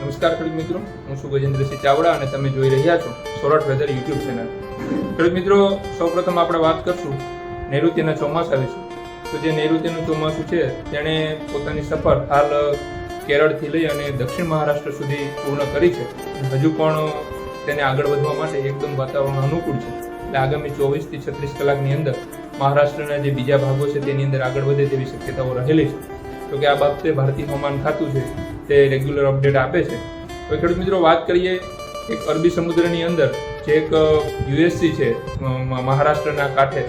નમસ્કાર ખેડૂત મિત્રો, હું છું ગજેન્દ્રસિંહ ચાવડા અને તમે જોઈ રહ્યા છો સોરઠ વેધર યુટ્યુબ ચેનલ. ખેડૂત મિત્રો, સૌપ્રથમ આપણે વાત કરશું નૈઋત્યના ચોમાસા વિશે. તો જે નૈઋત્યનું ચોમાસું છે, તેણે પોતાની સફર હાલ કેરળથી લઈ અને દક્ષિણ મહારાષ્ટ્ર સુધી પૂર્ણ કરી છે. હજુ પણ તેને આગળ વધવા માટે એકદમ વાતાવરણ અનુકૂળ છે. એટલે આગામી ચોવીસથી છત્રીસ કલાકની અંદર મહારાષ્ટ્રના જે બીજા ભાગો છે, તેની અંદર આગળ વધે તેવી શક્યતાઓ રહેલી છે. તો કે આ બાબતે ભારતીય હવામાન ખાતું છે તે રેગ્યુલર અપડેટ આપે છે. તો ખેડૂત મિત્રો, વાત કરીએ એક અરબી સમુદ્રની અંદર જે એક યુએસસી છે મહારાષ્ટ્રના કાંઠે.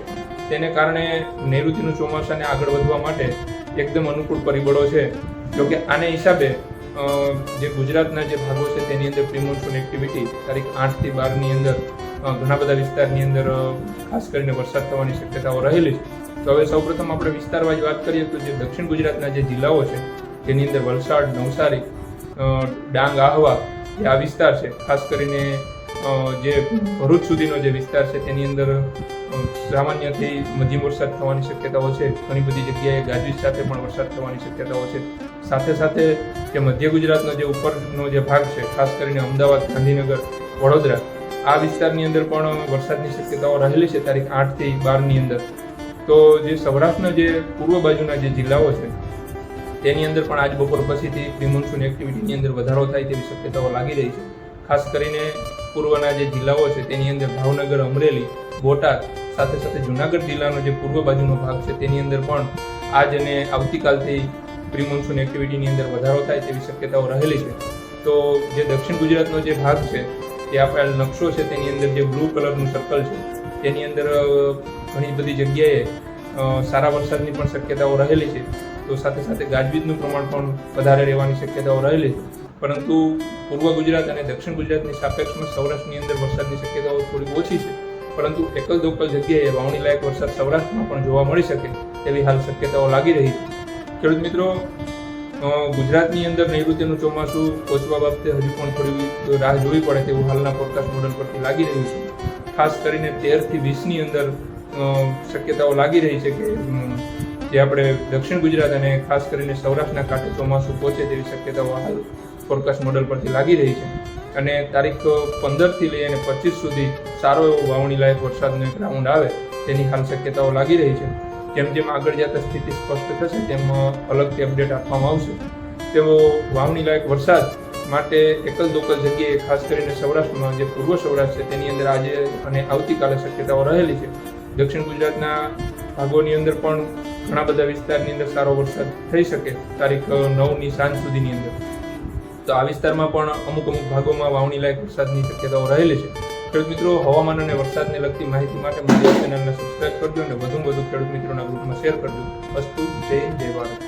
તેને કારણે નૈઋત્યનું ચોમાસાને આગળ વધવા માટે એકદમ અનુકૂળ પરિબળો છે. જોકે આને હિસાબે જે ગુજરાતના જે ભાગો છે તેની અંદર પ્રિમોન્સૂન એક્ટિવિટી તારીખ આઠથી બારની અંદર ઘણા બધા વિસ્તારની અંદર ખાસ કરીને વરસાદ થવાની શક્યતાઓ રહેલી છે. તો હવે સૌપ્રથમ આપણે વિસ્તારવાઇઝ વાત કરીએ તો જે દક્ષિણ ગુજરાતના જે જિલ્લાઓ છે તેની અંદર વલસાડ, નવસારી ડાંગ, આહવા જે આ વિસ્તાર છે. ખાસ કરીને જે ભરૂચ સુધીનો જે વિસ્તાર છે, તેની અંદર સામાન્યથી મધ્યમ વરસાદ થવાની શક્યતાઓ છે. ઘણી બધી જગ્યાએ ગાજવીજ સાથે પણ વરસાદ થવાની શક્યતાઓ છે. સાથે સાથે જે મધ્ય ગુજરાતનો જે ઉપરનો જે ભાગ છે, ખાસ કરીને અમદાવાદ, ગાંધીનગર, વડોદરા, આ વિસ્તારની અંદર પણ વરસાદની શક્યતાઓ રહેલી છે. તારીખ આઠથી બારની અંદર. તો જે સૌરાષ્ટ્રના જે પૂર્વ બાજુના જે જિલ્લાઓ છે, તેની અંદર પણ આજ બપોર પછીથી પ્રિમોન્સૂન એક્ટિવિટીની અંદર વધારો થાય તેવી શક્યતાઓ લાગી રહી છે. ખાસ કરીને પૂર્વના જે જિલ્લાઓ છે, તેની અંદર ભાવનગર, અમરેલી, બોટાદ, સાથે સાથે જુનાગઢ જિલ્લાનો જે પૂર્વ બાજુનો ભાગ છે, તેની અંદર પણ આજ અને આવતીકાલથી પ્રિમોન્સૂન એક્ટિવિટીની અંદર વધારો થાય તેવી શક્યતાઓ રહેલી છે. તો જે દક્ષિણ ગુજરાતનો જે ભાગ છે, તે આપણા નકશો છે, તેની અંદર જે બ્લુ કલરનું સર્કલ છે તેની અંદર ઘણી બધી જગ્યાએ સારા વરસાદની પણ શક્યતાઓ રહેલી છે. તો સાથે સાથે ગાજવીજનું પ્રમાણ પણ વધારે રહેવાની શક્યતાઓ રહેલી છે. પરંતુ પૂર્વ ગુજરાત અને દક્ષિણ ગુજરાતની સાપેક્ષમાં સૌરાષ્ટ્રની અંદર વરસાદની શક્યતાઓ થોડી ઓછી છે. પરંતુ એકલ દોકલ જગ્યાએ વાવણી લાયક વરસાદ સૌરાષ્ટ્રમાં પણ જોવા મળી શકે તેવી હાલ શક્યતાઓ લાગી રહી છે. ખેડૂત મિત્રો ગુજરાતની અંદર નૈઋત્યનું ચોમાસું પહોંચવા બાબતે હજુ પણ થોડી રાહ જોવી પડે તેવું હાલના પોડકાસ્ટ મોડલ પરથી લાગી રહ્યું છે. ખાસ કરીને તેરથી વીસની અંદર શક્યતાઓ લાગી રહી છે કે જે આપણે દક્ષિણ ગુજરાત અને ખાસ કરીને સૌરાષ્ટ્રના કાંઠે ચોમાસું પહોંચે તેવી શક્યતાઓ હાલ ફોરકાસ્ટ મોડલ પરથી લાગી રહી છે. અને તારીખ પંદરથી લઈ અને પચીસ સુધી સારો એવો વાવણી લાયક વરસાદનો એક રાઉન્ડ આવે, તેની હાલ શક્યતાઓ લાગી રહી છે. જેમ જેમ આગળ જતા સ્થિતિ સ્પષ્ટ થશે, તેમ અલગથી અપડેટ આપવામાં આવશે. તેઓ વાવણી લાયક વરસાદ માટે એકલ દોકલ જગ્યાએ ખાસ કરીને સૌરાષ્ટ્રમાં જે પૂર્વ સૌરાષ્ટ્ર છે, તેની અંદર આજે અને આવતીકાલે શક્યતાઓ રહેલી છે. દક્ષિણ ગુજરાતના ભાગોની અંદર પણ ઘણા બધા વિસ્તારની અંદર સારો વરસાદ થઈ શકે, તારીખ નવની સાંજ સુધીની અંદર. તો આ વિસ્તારમાં પણ અમુક અમુક ભાગોમાં વાવણી લાયક વરસાદની શક્યતાઓ રહેલી છે. ખેડૂત મિત્રો, હવામાન અને વરસાદને લગતી માહિતી માટે મારી ચેનલને સબસ્ક્રાઇબ કરજો અને વધુમાં વધુ ખેડૂત મિત્રોના ગ્રુપમાં શેર કરજો. અસ્તુ, જય જય ભારત.